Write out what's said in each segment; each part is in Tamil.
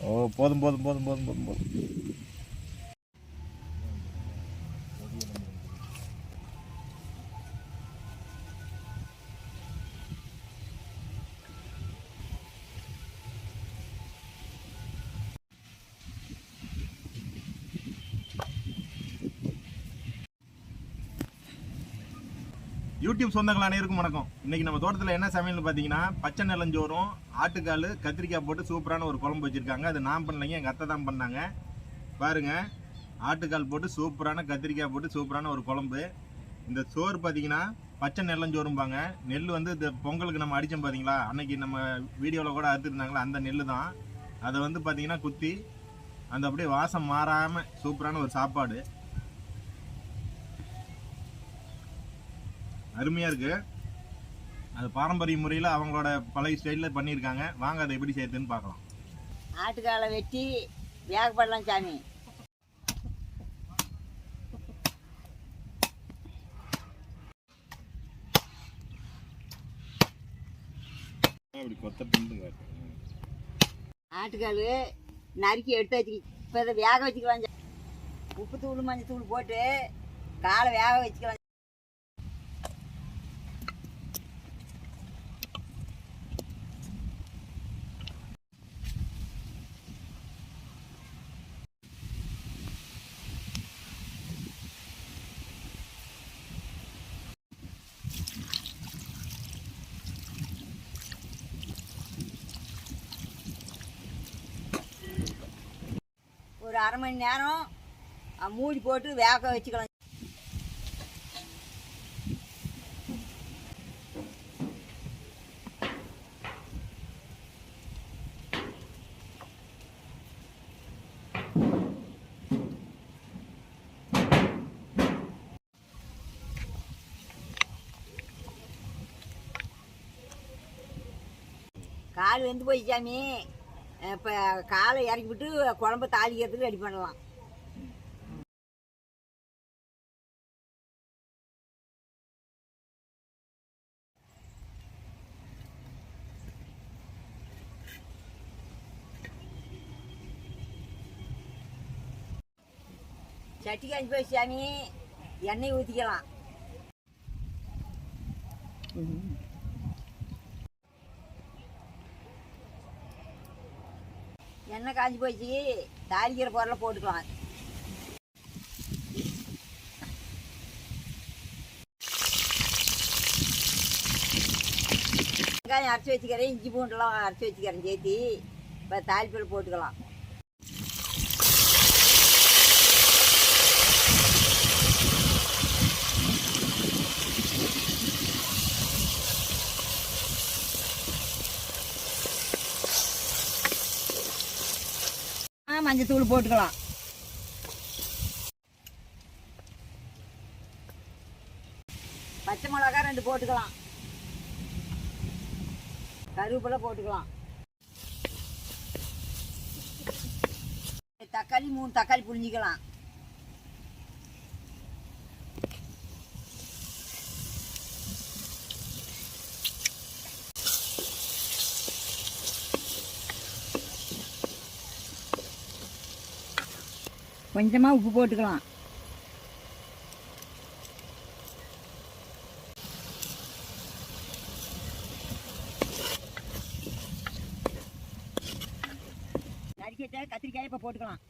ஓ போதும் போதும் போதும் போதும் போதும் போதும். யூடியூப் சொந்தங்கள் அனைவருக்கும் வணக்கம். இன்னைக்கு நம்ம தோட்டத்தில் என்ன சமையல்னு பார்த்தீங்கன்னா பச்சை நிலஞ்சோறும் ஆட்டுக்கால் கத்திரிக்காய் போட்டு சூப்பரான ஒரு குழம்பு வச்சுருக்காங்க. அது நான் பண்ணலைங்க எங்கள் அத்தை தான் பண்ணாங்க. பாருங்கள் ஆட்டுக்கால் போட்டு சூப்பரான கத்திரிக்காய் போட்டு சூப்பரான ஒரு குழம்பு. இந்த சோறு பார்த்தீங்கன்னா பச்சை நெல்லஞ்சோறும்பாங்க நெல் வந்து இந்த பொங்கலுக்கு நம்ம அடித்தோம் பார்த்தீங்களா அன்னைக்கு நம்ம வீடியோவில் கூட அறுத்துருந்தாங்களா? அந்த நெல் தான். அதை வந்து பார்த்தீங்கன்னா குத்தி அந்த அப்படியே வாசம் மாறாமல் சூப்பரான ஒரு சாப்பாடு. அருமையாக இருக்கு. அது பாரம்பரிய முறையில் அவங்களோட பழைய ஸ்டைலில் பண்ணியிருக்காங்க. வாங்க அதை எப்படி செய்யுதுன்னு பார்க்கலாம். ஆட்டுக்காலை வெட்டி வேகப்படலாம் சாமி. அப்படி கொத்த ஆட்டுக்கால் நறுக்கி எடுத்து வச்சு இப்போ இதை வேக வச்சுக்கலாம். உப்பு தூள் மஞ்சள் தூள் போட்டு காலை வேக வச்சுக்கலாம். ஒரு அரை மணி நேரம் மூடி போட்டு வேக வச்சுக்கலாம். கால் வெந்து போய் சாமி. இப்போ காலை இறக்கி விட்டு குழம்பு தாளிக்கிறதுக்கு ரெடி பண்ணலாம். சட்டி காஞ்சி போய் சாமி எண்ணெய் ஊற்றிக்கலாம் எண்ணெய் காஞ்சி போச்சு. தாளிக்கிற பொருளை போட்டுக்கலாம். வெங்காயம் அரைச்சி வச்சுக்கிறேன் இஞ்சி பூண்டெல்லாம் அரைச்சி வச்சுக்கிறேன் சேர்த்தி. இப்போ தாளிப்பில் போட்டுக்கலாம். மஞ்சத்தூள் மஞ்சள் தூள் போட்டுக்கலாம். பச்சை மிளகா ரெண்டு போட்டுக்கலாம். கருவேப்பிலை போட்டுக்கலாம். தக்காளி மூணு தக்காளி புரிஞ்சிக்கலாம் கொஞ்சமாக உப்பு போட்டுக்கலாம். நறுக்கிட்ட கத்திரிக்காய் இப்போ போட்டுக்கலாம்.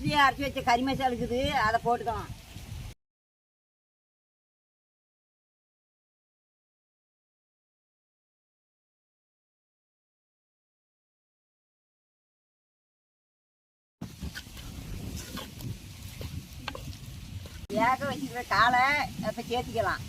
வீட்லயே அரைச்சி வச்ச கறி இருக்குது. அதை போட்டுக்கலாம். வேக வச்சுக்கிற காலை இப்போ சேர்த்திக்கலாம்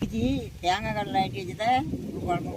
வச்சு தேங்காய் கடலை ஆட்டி வச்சுதான் குழம்பு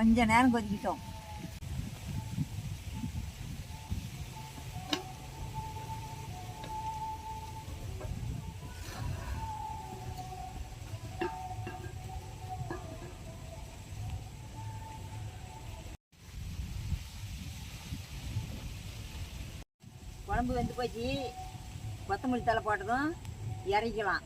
கொஞ்ச நேரம் கொதிக்கிட்டோம். குழம்பு வெந்து போச்சு. கொத்தமல்லி தலை போட்டதும் இறக்கலாம்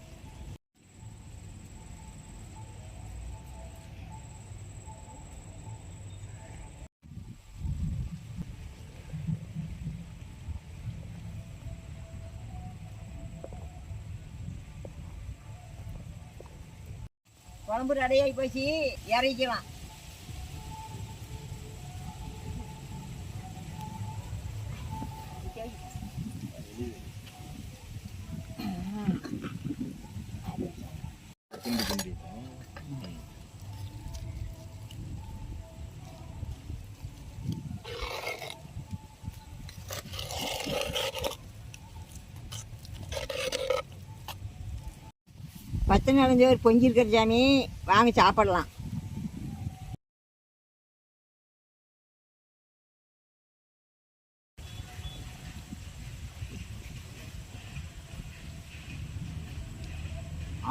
குழம்பு ரெடியாகி போச்சு. இறக்கலாம் பேர் பொங்கி இருக்கிற சாமி? வாங்க சாப்பிடலாம்.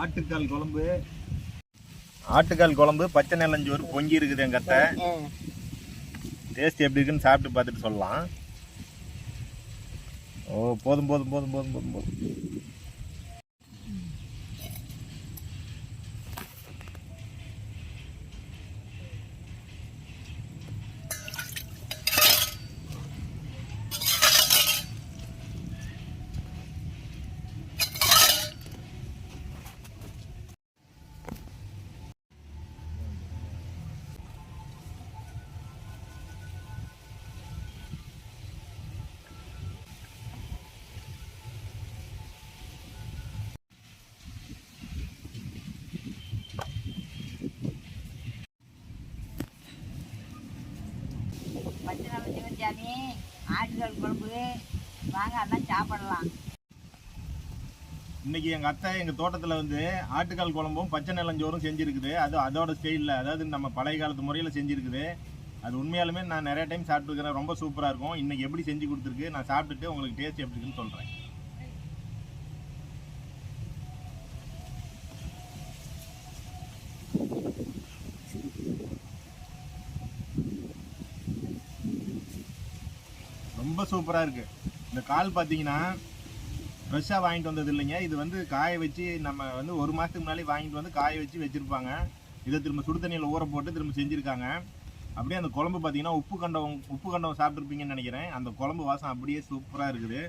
ஆட்டுக்கால் குழம்பு. ஆட்டுக்கால் குழம்பு பச்சை நிலஞ்சோறு பொங்கி இருக்குது என் கத்தை டேஸ்ட் எப்படி இருக்குன்னு சாப்பிட்டு பார்த்துட்டு சொல்லலாம். ஓ போதும் போதும் போதும் போதும் போதும் போதும். பச்சை நாலஞ்சு பேர் ஆட்டுக்கால் குழம்பு. வாங்க அதான் சாப்பிடலாம். இன்னைக்கு எங்கள் அத்தை எங்கள் தோட்டத்தில் வந்து ஆட்டுக்கால் குழம்பும் பச்சை நிலஞ்சோறும் செஞ்சிருக்குது. அது அதோட ஸ்டைலில் அதாவது நம்ம பழைய காலத்து முறையில் செஞ்சுருக்குது. அது உண்மையாலுமே நான் நிறைய டைம் சாப்பிட்ருக்கிறேன் ரொம்ப சூப்பராக இருக்கும். இன்றைக்கி எப்படி செஞ்சு கொடுத்துருக்கு நான் சாப்பிட்டுட்டு உங்களுக்கு டேஸ்ட் எப்படி இருக்குன்னு சொல்கிறேன் ரொம்ப சூப்பராக இருக்குது இந்த கால் பார்த்தீங்கன்னா ஃப்ரெஷ்ஷாக வாங்கிட்டு வந்தது இல்லைங்க. இது வந்து காய வச்சு நம்ம வந்து ஒரு மாதத்துக்கு முன்னாடி வாங்கிட்டு வந்து காய வச்சு வச்சுருப்பாங்க. இதை திரும்ப சுடு தண்ணியில் ஊற போட்டு திரும்ப செஞ்சுருக்காங்க. அப்படியே அந்த குழம்பு பார்த்தீங்கன்னா உப்பு கண்டம் உப்பு கண்டம் சாப்பிட்ருப்பீங்கன்னு நினைக்கிறேன். அந்த குழம்பு வாசம் அப்படியே சூப்பராக இருக்குது.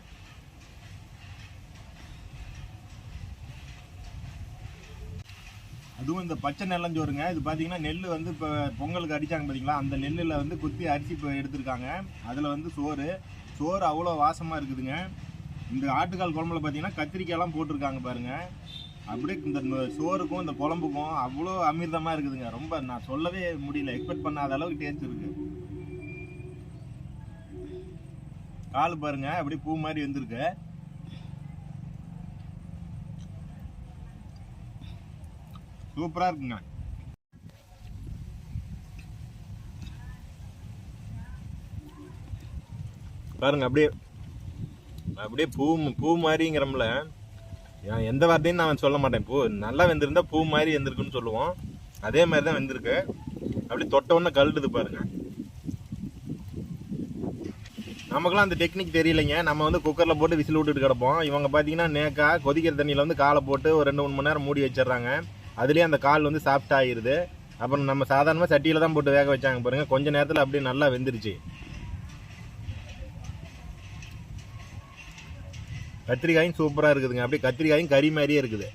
அதுவும் இந்த பச்சை நெல்லஞ்சோறுங்க. இது பார்த்தீங்கன்னா நெல் வந்து இப்போ பொங்கலுக்கு அடிச்சாங்க பார்த்தீங்களா அந்த நெல்லில் வந்து குத்தி அரிசி இப்போ எடுத்திருக்காங்க. அதில் வந்து சோறு. சோறு அவ்வளோ வாசமாக இருக்குதுங்க. இந்த ஆட்டுக்கால் குழம்புல பார்த்தீங்கன்னா கத்திரிக்காயெல்லாம் போட்டிருக்காங்க பாருங்க. அப்படியே இந்த சோறுக்கும் இந்த குழம்புக்கும் அவ்வளோ அமிர்தமாக இருக்குதுங்க. ரொம்ப நான் சொல்லவே முடியல. எக்ஸ்பெக்ட் பண்ணாத அளவுக்கு டேஸ்ட் இருக்குது கால் பாருங்க. அப்படியே பூ மாதிரி வந்திருக்கு. சூப்பராக இருக்குங்க. பாருங்க அப்படியே அப்படியே பூ பூ மாதிரிங்கிறோம்ல. எந்த வார்த்தையும் நான் சொல்ல மாட்டேன். பூ நல்லா வெந்திருந்தா பூ மாதிரி வெந்திருக்குன்னு சொல்லுவோம். அதே மாதிரி தான் வெந்திருக்கு. அப்படியே தொட்ட உடனே கழுடுது பாருங்க. நமக்கெல்லாம் அந்த டெக்னிக் தெரியலைங்க. நம்ம வந்து குக்கரில் போட்டு விசில் விட்டுட்டு கிடப்போம். இவங்க பார்த்தீங்கன்னா நேக்கா கொதிக்கிற தண்ணியில் வந்து காலை போட்டு ஒரு ரெண்டு மூணு மணி நேரம் மூடி வச்சிடுறாங்க. அதுலேயே அந்த கால் வந்து சாஃப்ட் ஆகிருது அப்புறம் நம்ம சாதாரணமாக சட்டியில் தான் போட்டு வேக வச்சாங்க பாருங்கள் கொஞ்ச நேரத்தில் அப்படியே நல்லா வெந்துருச்சு. கத்திரிக்காயும் சூப்பராக இருக்குதுங்க. அப்படியே கத்திரிக்காயும் கறி மாதிரியே இருக்குது.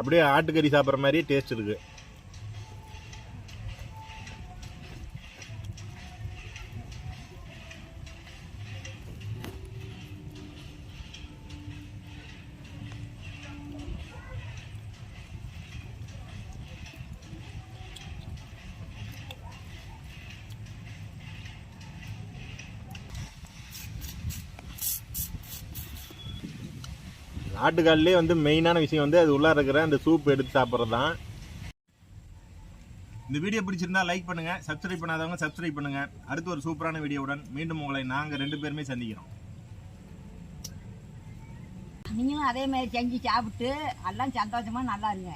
அப்படியே ஆட்டுக்கறி சாப்பிட்ற மாதிரியே டேஸ்ட் இருக்குது ஆட்டுக்கால்லே வந்து மெயினான விஷயம் வந்து அது உள்ளார இருக்கிற அந்த சூப் எடுத்து சாப்பிட்றது தான் இந்த வீடியோ பிடிச்சிருந்தா லைக் பண்ணுங்கள் சப்ஸ்கிரைப் பண்ணாதவங்க சப்ஸ்கிரைப் பண்ணுங்க. அடுத்து ஒரு சூப்பரான வீடியோவுடன் மீண்டும் உங்களை நாங்கள் ரெண்டு பேருமே சந்திக்கிறோம். நீங்களும் அதே மாதிரி செஞ்சு சாப்பிட்டு எல்லாம் சந்தோஷமாக நல்லா இருங்க.